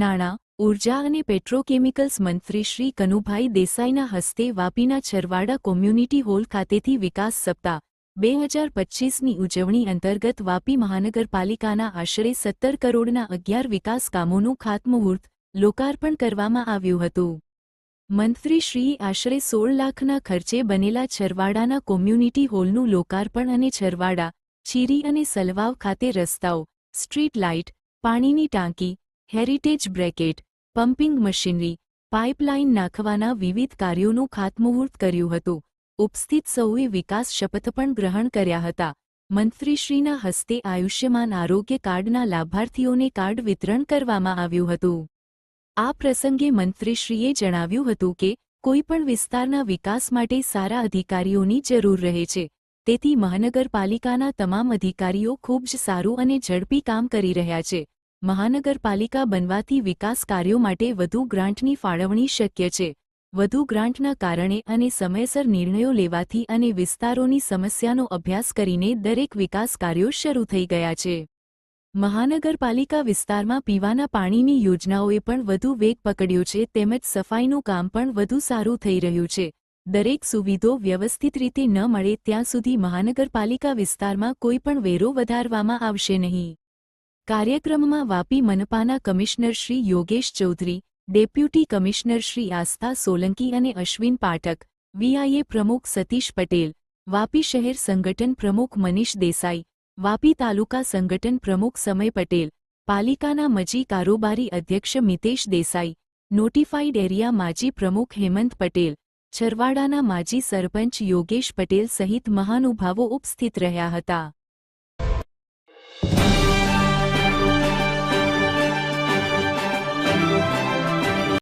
નાણાં ઊર્જા અને પેટ્રોકેમિકલ્સ મંત્રી શ્રી કનુભાઈ દેસાઈના હસ્તે વાપીના છરવાડા કોમ્યુનિટી હોલ ખાતેથી વિકાસ સપ્તાહ, બે હજાર પચ્ચીસની ઉજવણી અંતર્ગત વાપી મહાનગરપાલિકાના આશરે સત્તર કરોડના અગિયાર વિકાસ કામોનું ખાતમુહૂર્ત લોકાર્પણ કરવામાં આવ્યું હતું. મંત્રીશ્રીએ આશરે સોળ લાખના ખર્ચે બનેલા છરવાડાના કોમ્યુનિટી હોલનું લોકાર્પણ અને છરવાડા ચીરી અને સલવાવ ખાતે રસ્તાઓ, સ્ટ્રીટ લાઇટ, પાણીની ટાંકી heritage bracket pumping machinery pipeline નાખવાના વિવિધ કાર્યોનું ખાતમુહૂર્ત કર્યું હતું. ઉપસ્થિત સૌએ વિકાસ શપથ પણ ગ્રહણ કર્યા હતા. મંત્રીશ્રીના હસ્તે આયુષ્યમાન આરોગ્ય કાર્ડના લાભાર્થીઓને કાર્ડ વિતરણ કરવામાં આવ્યું હતું. આ પ્રસંગે મંત્રીશ્રીએ જણાવ્યું હતું કે કોઈપણ વિસ્તારના વિકાસ માટે સારા અધિકારીઓની જરૂર રહે છે. તેથી મહાનગરપાલિકાના તમામ અધિકારીઓ ખૂબ જ સારું અને ઝડપી કામ કરી રહ્યા છે. મહાનગરપાલિકા બનવાથી વિકાસ કાર્યો માટે વધુ ગ્રાન્ટની ફાળવણી શક્ય છે. વધુ ગ્રાન્ટના કારણે અને સમયસર નિર્ણયો લેવાથી અને વિસ્તારોની સમસ્યાનો અભ્યાસ કરીને દરેક વિકાસ કાર્યો શરૂ થઈ ગયા છે. મહાનગરપાલિકા વિસ્તારમાં પીવાના પાણીની યોજનાઓએ પણ વધુ વેગ પકડ્યો છે તેમજ સફાઈનું કામ પણ વધુ સારું થઈ રહ્યું છે. દરેક સુવિધો વ્યવસ્થિત રીતે ન મળે ત્યાં સુધી મહાનગરપાલિકા વિસ્તારમાં કોઈપણ વેરો વધારવામાં આવશે નહીં. કાર્યક્રમમાં Vapi મનપાના commissioner Shri Yogesh Chaudhary, deputy commissioner Shri Astha Solanki અને અશ્વિન પાઠક, વીઆઈએ પ્રમુખ સતીશ પટેલ, વાપી શહેર સંગઠન પ્રમુખ મનીષ દેસાઈ, વાપી તાલુકા સંગઠન પ્રમુખ સમય પટેલ, પાલિકાના મજી કારોબારી અધ્યક્ષ મિતેશ દેસાઈ, નોટિફાઈડ એરિયા માજી પ્રમુખ હેમંત પટેલ, છરવાડાના માજી સરપંચ યોગેશ પટેલ સહિત મહાનુભાવો ઉપસ્થિત રહ્યા હતા.